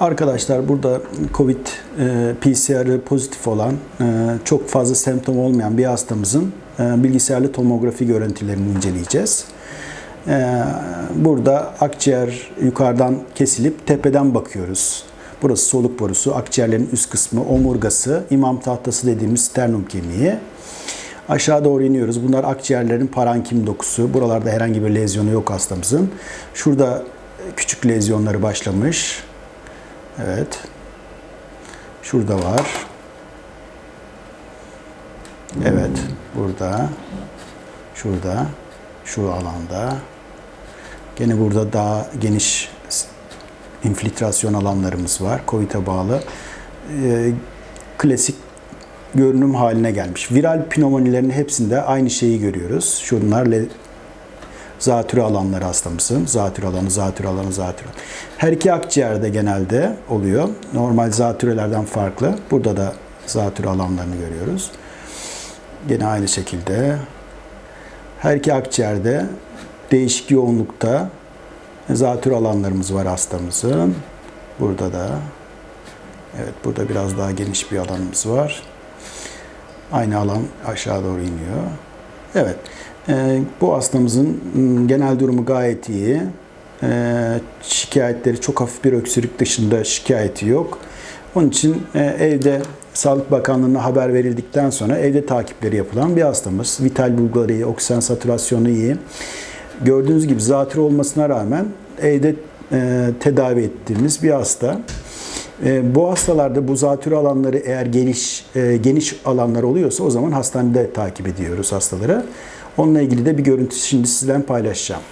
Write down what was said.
Arkadaşlar burada COVID e, PCR'ı pozitif olan, e, çok fazla semptom olmayan bir hastamızın e, bilgisayarlı tomografi görüntülerini inceleyeceğiz. Burada akciğer yukarıdan kesilip tepeden bakıyoruz. Burası soluk borusu, akciğerlerin üst kısmı, omurgası, imam tahtası dediğimiz sternum kemiği. Aşağı doğru iniyoruz. Bunlar akciğerlerin parenkim dokusu. Buralarda herhangi bir lezyonu yok hastamızın. Şurada küçük lezyonları başlamış. Evet. Şurada var. Evet. Burada. Şurada. Şu alanda. Gene burada daha geniş infiltrasyon alanlarımız var. COVID'e bağlı. Ee, klasik görünüm haline gelmiş. Viral pneumonilerin hepsinde aynı şeyi görüyoruz. Şunlar zatürre alanları hastamızın. Zatürre alanı, zatürre alanı, zatürre. Her iki akciğerde genelde oluyor. Normal zatürrelerden farklı. Burada da zatürre alanlarını görüyoruz. Gene aynı şekilde. Her iki akciğerde değişik yoğunlukta zatürre alanlarımız var hastamızın. Burada da Evet burada biraz daha geniş bir alanımız var. Aynı alan aşağı doğru iniyor. Evet. e, bu hastamızın m, genel durumu gayet iyi. E, şikayetleri çok hafif bir öksürük dışında şikayeti yok. Onun için e, evde Sağlık Bakanlığı'na haber verildikten sonra evde takipleri yapılan bir hastamız. Vital bulguları iyi, oksijen satürasyonu iyi. Gördüğünüz gibi zatürre olmasına rağmen evde e, tedavi ettiğimiz bir hasta. E, bu hastalarda bu zatürre alanları eğer geniş e, geniş alanlar oluyorsa o zaman hastanede takip ediyoruz hastaları. Onunla ilgili de bir görüntü şimdi sizden paylaşacağım.